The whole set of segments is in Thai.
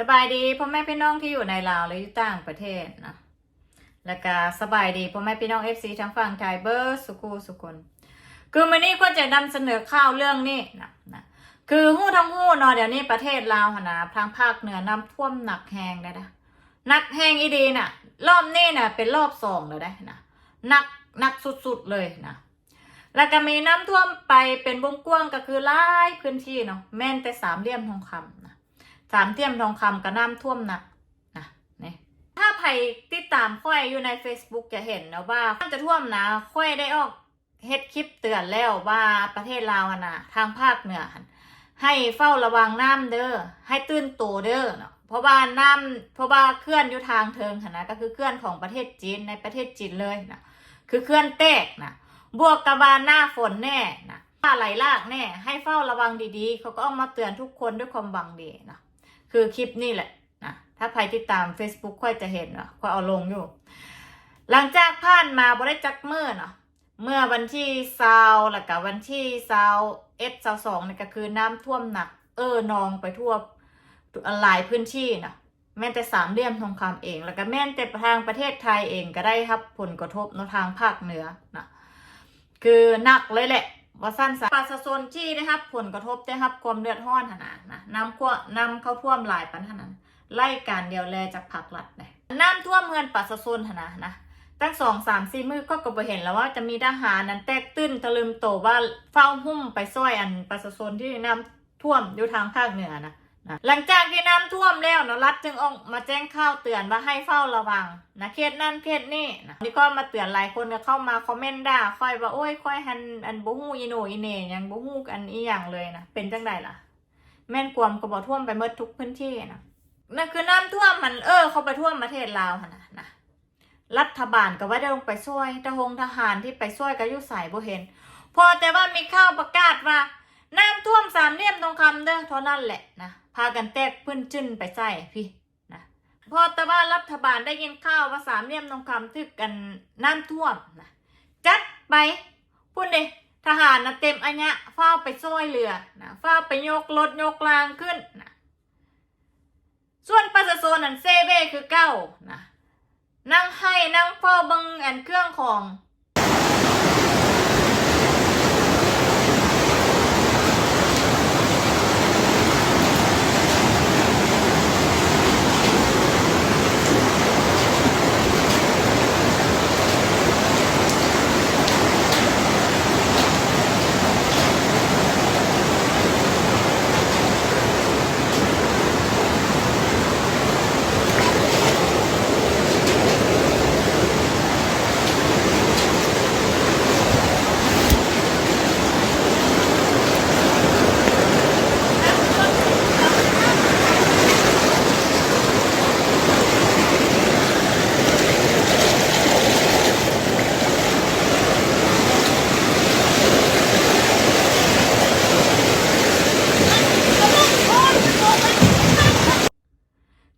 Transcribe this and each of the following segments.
สบายดีพ่อแม่พี่น้องที่อยู่ในลาวและอยู่ต่างประเทศนะแล้วก็สบายดีพ่อแม่พี่น้องเอฟซีทั้งฝั่งไทยเบอร์สุกูสุคนคือวันนี้ก็จะนำเสนอข่าวเรื่องนี้นะนะคือหู้ทั้งหู้เนาะเดี๋ยวนี้ประเทศลาวหนนะทางภาคเหนือน้ำท่วมหนักแหงได้นะหนักแหงอีดีน่ะ รอบนี้น่ะ เป็นรอบสองเลยได้นะหนักหนักสุดๆเลยนะแล้วก็มีน้ำท่วมไปเป็นวงกว้างก็คือหลายพื้นที่เนาะแม่นแต่สามเหลี่ยมทองคำนะ สามเหลี่ยมทองคำก็น้ำท่วมหนักนะนี่ถ้าใครติดตามค่อยอยู่ใน Facebook จะเห็นนะว่าน้ำจะท่วมนะค่อยได้ออกเฮ็ดคลิปเตือนแล้วว่าประเทศลาวนะทางภาคเหนือ ให้เฝ้าระวังน้ำเด้อให้ตื่นโตเด้อเนาะเพราะว่าน้ำเพราะว่าเคลื่อนอยู่ทางเทิงนะก็คือเคลื่อนของประเทศจีนในประเทศจีนเลยนะคือเคลื่อนแตกนะบวกกับบาหน้าฝนแน่นะถ้าไหลลากแน่ ให้เฝ้าระวังดีๆ เขาก็เอามาเตือนทุกคนด้วยความหวังดีนะ คือคลิปนี่แหละนะถ้าใครติดตาม Facebook ค่อยจะเห็นเนาะค่อยเอาลงอยู่ หลังจากผ่านมาบ่ได้จักเมื่อเนาะเมื่อวันที่ซาวแล้วก็วันที่ซาวเอสซาวสองนี่ก็คือน้ำท่วมหนัก เออนองไปทั่วหลายพื้นที่นะแม้แต่สามเหลี่ยมทองคำเอง แล้วก็แม้แต่ทางประเทศไทยเองก็ได้รับผลกระทบเนทางภาคเหนือนะคือหนักเลยแหละ ว่าสั้นสประโซนที่นะครับ ผลกระทบได้รับความเลือดห้อนขนาดนะน้ำขั้วนำเข้าท่วมหลายปัญหานั้นไล่การเดียวแลจากผักหลัดนะน้ำท่วมเมืองประโซนขนาดนะตั้งสองสามสี่มือก็ก็บ่เห็นแล้วว่าจะมีทหารนั้นแตกตื้นตะลึมโตว่าเฝ้าหุ้มไปซ้อยอันประโซนที่น้ำท่วมอยู่ทางภาคเหนือนะ นะหลังจากที่น้ำท่วมแล้วเนาะรัฐจึงออกมาแจ้งข่าวเตือนว่าให้เฝ้าระวังนะเขตนั่นเขตนี่นะนี่ก็มาเตือนหลายคนก็เข้ามาคอมเมนต์ด่าค่อยว่าโอ้ยค่อยหันอันบ่ฮู้อีโนอีเน่ยังบ่ฮู้อันอีหยังเลยนะเป็นจังไดล่ะ แม่นกวมก็บ่ท่วมไปหมดทุกพื้นที่นะนั่นคือน้ำท่วมมันเออ เขาไปท่วมประเทศลาวนะนะรัฐบาลก็ว่าได้ลงไปช่วยทหงทหารที่ไปช่วยก็ยู่ใส่บ่เห็น พอแต่ว่ามีข่าวประกาศว่าน้ำท่วมสามเหลี่ยมทองคำเด้อเท่านั้นแหละนะพากันแตกพื้นจิ้นไปใส่พี่นะพอแต่ว่ารัฐบาลได้ยินข่าวว่าสามเหลี่ยมทองคำทึกกันน้ำท่วมนะจัดไปพูดเลยทหารนะเต็มอัญะเฝ้าไปช่วยเรือนะเฝ้าไปยกรถยกรางขึ้นนะส่วนประชาชนนั้นเซเบ้คือเก้านะนั่งให้นั่งเฝ้าบังอันเครื่องของ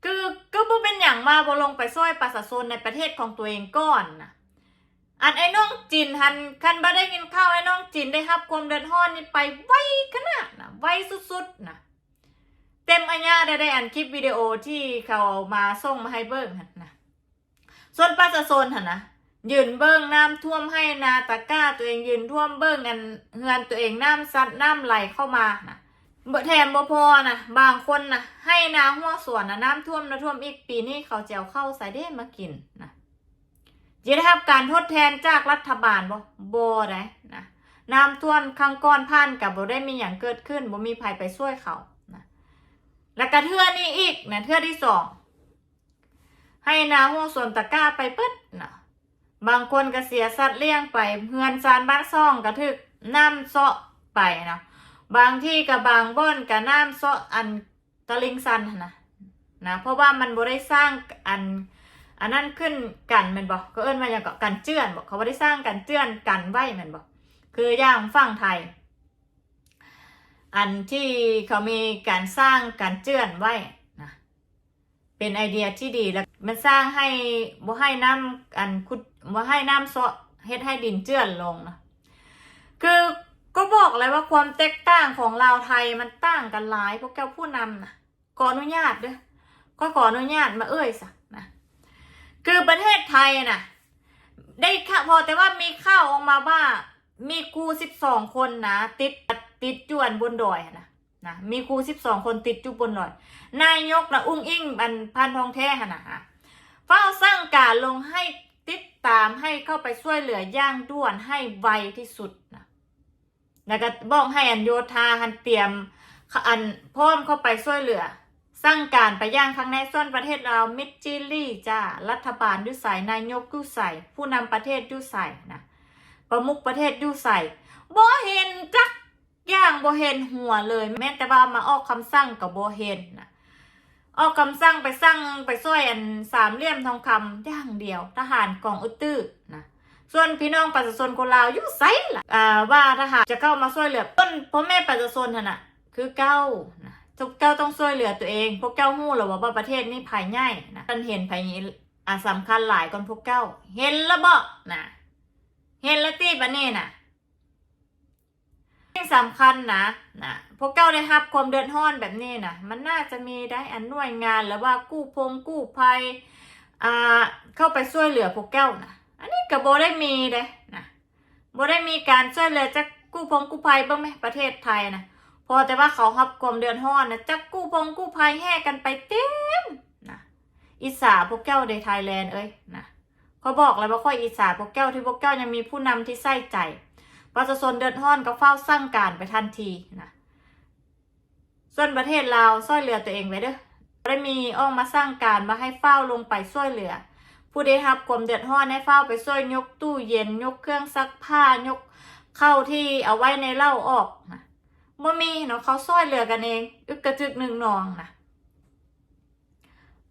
คือก็บ่ ว่าบ่ลงไปซ้อยประชาชนในประเทศของตัวเองก่อนนะอันไอ้น้องจินหันคันบ่ได้กินข้าวไอ้น้องจินได้รับความเดือดร้อนนี่ไปไวขนาดนะไวสุดๆนะเต็มอัญญาได้ได้อันคลิปวิดีโอที่เขาเอามาส่งมาให้เบิ่งหันนะส่วนประชาชนหันนะยืนเบิ่งน้ำท่วมให้นาตะก้าตัวเองยืนท่วมเบิ่งอันเฮือนตัวเองน้ำซัดน้ำไหลเข้ามานะ แถมบ่พอนะบางคนนะให้นาหัวสวนนะน้ำท่วมนะท่วมอีกปีนี้เขาจะเอาเข้าใส่ได้มากินนะจะได้รับการทดแทนจากรัฐบาลบ่บ่ได้นะน้ำท่วมครั้งก่อนผ่านกับบ่ได้มีอย่างเกิดขึ้นบ่มีภัยไปช่วยเขานะแล้วก็เทื่อนี้อีกนะเทื่อที่สองให้นาหัวสวนตะกร้าไปเปิดนะบางคนก็เสียสัตว์เลี้ยงไปเฮือนซานบ้านซ่องก็ถึกน้ำเซาะไปนะ บางที่กับบางบ่อนกับน้ำซอันตะลิงซันนะนะเพราะว่ามันบ่ได้สร้างอันอันนั้นขึ้นกันมันบอกก็เอิ้นว่าอย่างก็กันเจือนบอกเขาบ่ได้สร้างกันเจือนกันไว้มันบอกคืออย่างฝั่งไทย อันที่เขามีการสร้างการเจือนไว้นะเป็นไอเดียที่ดีแล้วมันสร้างให้บ่ให้น้ำอันคุดบ่ให้น้ำเซาะเฮ็ดให้ดินเจือนลงนะคือ ก็บอกเลยว่าความแตกต่างของลาวไทยมันต่างกันหลายพวกแก้วผู้นำนะขออนุญาตเด้อก็ขออนุญาตมาเอ้ยสักนะคือประเทศไทยน่ะได้ค่ะพอแต่ว่ามีข่าวออกมาว่ามีครูสิบสองคนนะติดติดจวนบนดอยนะนะมีครูสิบสองคนติดจุบนดอย นายกนะอุ้งอิงบันพันทองแท้ขนาดนะเฝ้าสร้างการลงให้ติดตามให้เข้าไปช่วยเหลือย่างด่วนให้ไวที่สุดนะ แล้วก็บอกให้อันโยธาหันเตรียมอันพร้อมเข้าไปช่วยเหลือ สร้างการไปย่างข้างในส่วนประเทศเรามิจิลี่จ้ารัฐบาลดุใสนายกดุใสผู้นำประเทศดุใสนะประมุขประเทศดุใสบ่เห็นจักอย่างบ่เห็นหัวเลย แม้แต่ว่ามาออกคำสั่งกับบ่เห็นนะออกคำสั่งไปสั่งไปช่วยอันสามเหลี่ยมทองคำอย่างเดียว ทหารกองอุตตื้อนะ ส่วนพี่น้องประชาชนคนลาวอยู่ไสล่ะอ่าว่าทหารจะเข้ามาช่วยเหลือต้นพ่อแม่ประชาชนน่ะคือเก้านะทุกเก้าต้องช่วยเหลือตัวเอง พวกเก้าหู้หรือว่าประเทศนี้ภายใหญ่นะมันเห็นภายอะสำคัญหลายคนพวกเก้า เห็นแล้วบ่นะเห็นแล้วตีบันนี้น่ะที่สำคัญนะนะพวกเก้าได้รับความเดือดร้อนแบบนี้นะมันน่าจะมีได้อันหน่วยงานหรือว่ากู้พงกู้ภัยอ่าเข้าไปช่วยเหลือพวกเก้านะ อันนี้กับโบได้มีเด้นะโบได้มีการช่วยเหลือจากกู้พงกู้ภัยบ้างไหมประเทศไทยนะพอแต่ว่าเขารับความเดือดร้อนนะจักกู้พงกู้ภัยแห่กันไปเต็มนะอิสาพวกแก้วในไทยแลนด์เอ้ยนะเขาบอกเลยว่าค่อยอิสาพวกแก้วที่พวกแก้วยังมีผู้นำที่ใส่ใจประชาชนเดือดร้อนก็เฝ้าสร้างการไปทันทีนะส่วนประเทศลาวช่วยเหลือตัวเองไว้เด้อได้มีอ้อกมาสร้างการมาให้เฝ้าลงไปช่วยเหลือ ผู้ได้รับความเดือดร้อนให้เฝ้าไปช่วยยกตู้เย็นยกเครื่องซักผ้ายกเข้าที่เอาไว้ในเหล้าออกนะบ่มีเนาะเขาซ้อยเหลือกันเอง อึกกระจึกหนึ่งนองนะ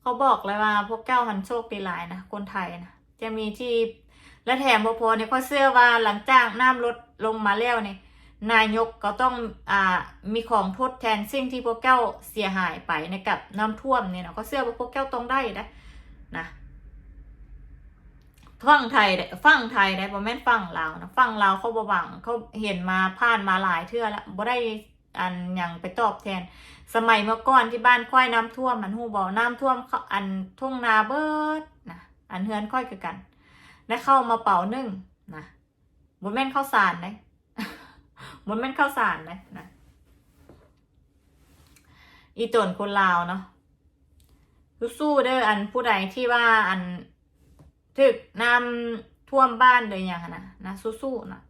เขาบอกเลยว่าพวกเก้าหันโชคดีหลายนะคนไทยนะจะมีที่และแถมพอพอเนี่ยเขาเชื่อว่าหลังจากน้ำลดลงมาแล้วเนี่ยนายกก็ต้องอ่ามีของทดแทนสิ่งที่พวกเก้าเสียหายไปในกับน้ำท่วมเนี่ยเนาะเขาเชื่อว่าพวกเก้าต้องได้นะนะ ฟังไทยได้ฟังไทยได้บ่แม่นฟังลาวนะฟังลาวเขาบ่หวังเขาเห็นมาผ่านมาหลายเทื่อแล้วบ่ได้อันหยังไปตอบแทน สมัยเมื่อก่อนที่บ้านค่อยน้ำท่วมมันหูบ่น้ำท่วมเขาอันทุ่งนาเบิดนะอันเฮือนค่อยคือกันได้เข้ามาเป่านึ่งนะบ่แม่นข้าวสารนะบ่แม่นข้าวสารนะนะอีตนคนลาวเนาะสู้ๆเด้ออันผู้ใดที่ว่าอัน ถึกน้ำท่วมบ้านเลยอย่างนั้นนะนะสู้ๆนะ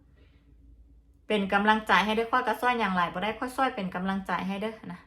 เป็นกำลังใจให้ได้ค่อยกระซ้อยอย่างไรบ่ได้ค่อยซ้อยเป็นกำลังใจให้เด้อนะ